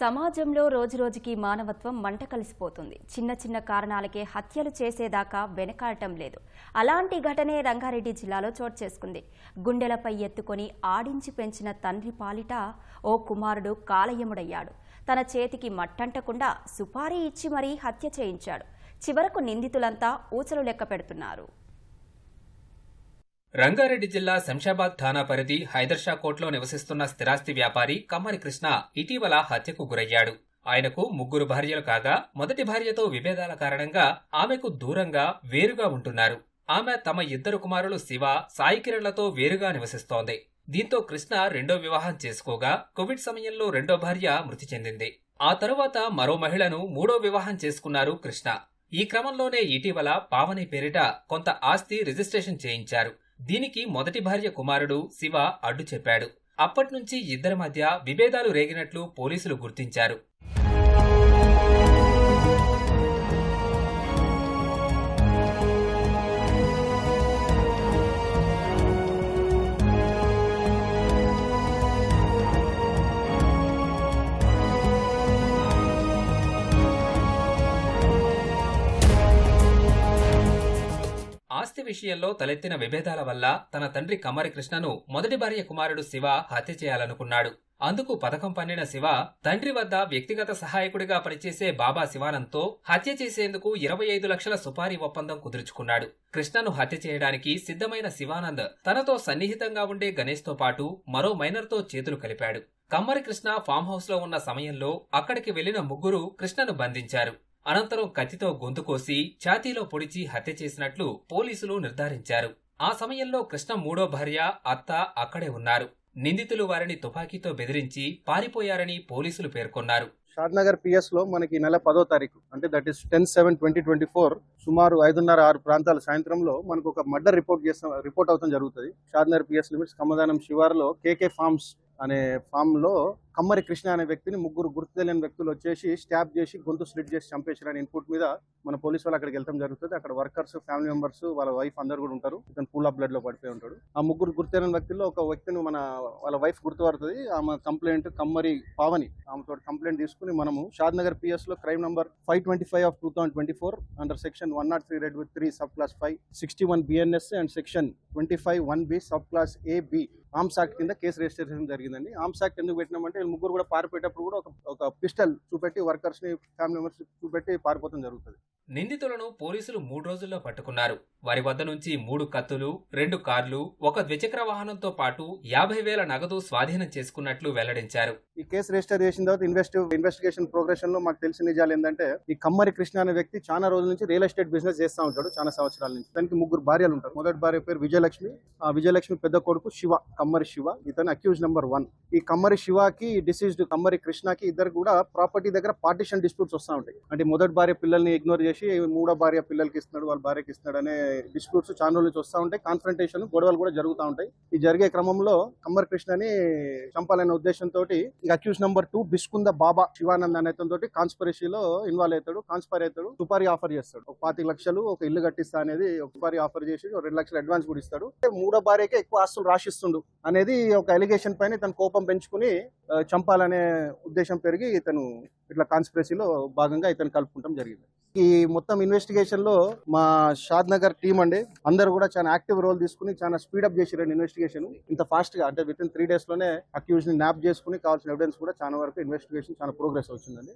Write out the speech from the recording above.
సమాజంలో రోజురోజుకి మానవత్వం మంట కలిసిపోతుంది. చిన్న చిన్న కారణాలకే హత్యలు చేసేదాకా వెనకాడటం లేదు. అలాంటి ఘటనే రంగారెడ్డి జిల్లాలో చోటు చేసుకుంది. గుండెలపై ఎత్తుకొని ఆడించి పెంచిన తండ్రి పాలిట ఓ కుమారుడు కాలయముడయ్యాడు. తన చేతికి మట్టంటకుండా సుపారీ ఇచ్చి మరీ హత్య చేయించాడు. చివరకు నిందితులంతా ఊచలు లెక్క పెడుతున్నారు. రంగారెడ్డి జిల్లా శంషాబాద్ థానా పరిధి హైదర్షా కోట్లో నివసిస్తున్న స్థిరాస్తి వ్యాపారి కమ్మరి కృష్ణ ఇటీవల హత్యకు గురయ్యాడు. ఆయనకు ముగ్గురు భార్యలు కాగా మొదటి భార్యతో విభేదాల కారణంగా ఆమెకు దూరంగా వేరుగా ఉంటున్నారు. ఆమె తమ ఇద్దరు కుమారులు శివ సాయికిరణ్లతో వేరుగా నివసిస్తోంది. దీంతో కృష్ణ రెండో వివాహం చేసుకోగా కోవిడ్ సమయంలో రెండో భార్య మృతి చెందింది. ఆ తరువాత మరో మహిళను మూడో వివాహం చేసుకున్నారు కృష్ణ. ఈ క్రమంలోనే ఇటీవల పావని పేరిట కొంత ఆస్తి రిజిస్ట్రేషన్ చేయించారు. దీనికి మొదటి భార్య కుమారుడు శివ అడ్డు చెప్పాడు. అప్పట్నుంచి ఇద్దరి మధ్య విభేదాలు రేగినట్లు పోలీసులు గుర్తించారు. ఆస్తి విషయంలో తలెత్తిన విభేదాల వల్ల తన తండ్రి కమ్మరి కృష్ణను మొదటి భార్య కుమారుడు శివ హత్య చేయాలనుకున్నాడు. అందుకు పథకం పన్నిన శివ తండ్రి వద్ద వ్యక్తిగత సహాయకుడిగా పనిచేసే బాబా శివానంద్తో హత్య చేసేందుకు ఇరవై ఐదు లక్షల సుపారీ ఒప్పందం కుదుర్చుకున్నాడు. కృష్ణను హత్య చేయడానికి సిద్ధమైన శివానంద్ తనతో సన్నిహితంగా ఉండే గణేష్తో పాటు మరో మైనర్తో చేతులు కలిపాడు. కమ్మరి కృష్ణ ఫామ్ హౌస్లో ఉన్న సమయంలో అక్కడికి వెళ్ళిన ముగ్గురు కృష్ణను బంధించారు. అనంతరం కత్తితో గొంతు కోసి ఛాతీలో పొడిచి హత్య చేసినట్లు పోలీసులు నిర్ధారించారు. ఆ సమయంలో కృష్ణ మూడో భార్య అత్త అక్కడే ఉన్నారు. నిందితులు వారిని తుపాకీతో బెదిరించి పారిపోయారని పోలీసులు పేర్కొన్నారు. షాద్నగర్ పిఎస్లో మనకి నెల పదో తారీఖు అంటే that is ten seven twenty twenty four సుమారు ఐదున్నర ఆరు ప్రాంతాల సాయంత్రంలో మనకు ఒక మర్డర్ రిపోర్ట్ చేస్తాం రిపోర్ట్ అవుతాం జరుగుతుంది. షాద్నగర్ పిఎస్ లిమిట్స్ కమదానం శివార్లో కేకే ఫార్మ్స్ అనే ఫామ్లో కమ్మరి కృష్ణ అనే వ్యక్తిని ముగ్గురు గుర్తు తెలియని వ్యక్తులు వచ్చేసి స్టాప్ చేసి గొంతు స్లిట్ చేసి చంపేసిన ఇన్పుట్ మీద మన పోలీసు వాళ్ళు అక్కడికి వెళ్తాం జరుగుతుంది. అక్కడ వర్కర్స్ ఫ్యామిలీ మెంబర్స్ వాళ్ళ వైఫ్ అందరు కూడా ఉంటారు. ఇతను పూల్ ఆఫ్ బ్లడ్లో పడిపోయి ఉంటాడు. ఆ ముగ్గురు గుర్తు తెలియని వ్యక్తుల్లో ఒక వ్యక్తిని మన వాళ్ళ వైఫ్ గుర్తుపడుతుంది. ఆమె కంప్లైంట్ కమ్మరి పావని. ఆమెతో కంప్లైంట్ తీసుకుని మనము షాద్ Nagar పిఎస్లో crime number five twenty five of two thousand twenty four under section one nought three read with three sub clause five sixty one BNS and section twenty five one B sub clause A B arms act కింద case register చేయడం జరిగిందండి. Arms act ఎందుకు పెట్టినామంటే వీళ్ళు ముగ్గురు కూడా పారిపోయేటప్పుడు కూడా ఒక ఒక పిస్టల్ చూపెట్టి వర్కర్స్ని ఫ్యామిలీ మెంబర్స్ చూపెట్టి పారిపోవడం జరుగుతుంది. నిందితులను పోలీసులు మూడు రోజుల్లో పట్టుకున్నారు. వారి వద్ద నుంచి మూడు కత్తులు రెండు కార్లు ఒక ద్విచక్ర వాహనంతో పాటు యాభై వేల నగదు స్వాధీనం చేసుకున్నట్లు వెల్లడించారు. ఈ కేసు రిజిస్టర్ చేసిన తర్వాత ఇన్వెస్ట్ ఇన్వెస్టిగేషన్ ప్రోగ్రెషన్లో మాకు తెలిసిన నిజాలు ఏంటంటే ఈ కమ్మరి కృష్ణ అనే వ్యక్తి చాలా రోజుల నుంచి రియల్ ఎస్టేట్ బిజినెస్ చేస్తా ఉంటాడు చాలా సంవత్సరాల నుంచి. దానికి ముగ్గురు భార్యలు ఉంటారు. మొదటి భార్య పేరు విజయలక్ష్మి ఆ విజయలక్ష్మి పెద్ద కొడుకు శివ కమ్మరి శివ. ఇతను అక్యూజ్ నెంబర్ వన్ ఈ కమ్మరి శివకి డిసీజ్డ్ కమ్మరి కృష్ణకి ఇద్దరు కూడా ప్రాపర్టీ దగ్గర పార్టీషన్ డిస్ప్యూట్స్ వస్తూ ఉంటాయి. అంటే మొదటి భార్య పిల్లల్ని ఇగ్నోర్ చేసి మూడో భార్య పిల్లలకి ఇస్తున్నాడు వాళ్ళ భార్యకి ఇస్తున్నాడు అనే డిస్ప్యూట్స్ చాలా రోజుల నుంచి వస్తూ ఉంటాయి. కాన్ఫరంటేషన్ గొడవలు కూడా జరుగుతూ ఉంటాయి. ఈ జరిగే క్రమంలో కమ్మర్ కృష్ణని చంపాలనే ఉద్దేశంతో ఇక అక్యూజ్ నెంబర్ టూ బిస్కుంద బాబా శివానంద్ అనే తోటి కాన్స్పరసీలో ఇన్వాల్వ్ అవుతాడు కాన్స్పైర్ అవుతాడు సుపారీ ఆఫర్ చేస్తాడు. ఒక పాతిక లక్షలు ఒక ఇల్లు కట్టిస్తా అనేది ఒక సుపారీ ఆఫర్ చేసి రెండు లక్షలు అడ్వాన్స్ కూడా ఇస్తాడు. మూడో భార్యకే ఎక్కువ ఆస్తులు రాసిస్తుండు అనేది ఒక ఎలిగేషన్ పైన తన కోపం పెంచుకుని చంపాలనే ఉద్దేశం పెరిగి ఇతను ఇట్లా కాన్స్పిరసీలో భాగంగా ఇతను కలుపుకుంటాం జరిగింది. ఈ మొత్తం ఇన్వెస్టిగేషన్లో మా షాద్ నగర్ టీం అండి. అందరు కూడా చాలా యాక్టివ్ రోల్ తీసుకుని చాలా స్పీడప్ చేసిరండి ఇన్వెస్టిగేషన్ ఇంత ఫాస్ట్గా అంటే విత్ ఇన్ త్రీ డేస్లోనే అక్యూజ్ని న్యాప్ చేసుకుని కావాల్సిన ఎవిడెన్స్ కూడా చాలా వరకు ఇన్వెస్టిగేషన్ చాలా ప్రోగ్రెస్ వచ్చిందండి.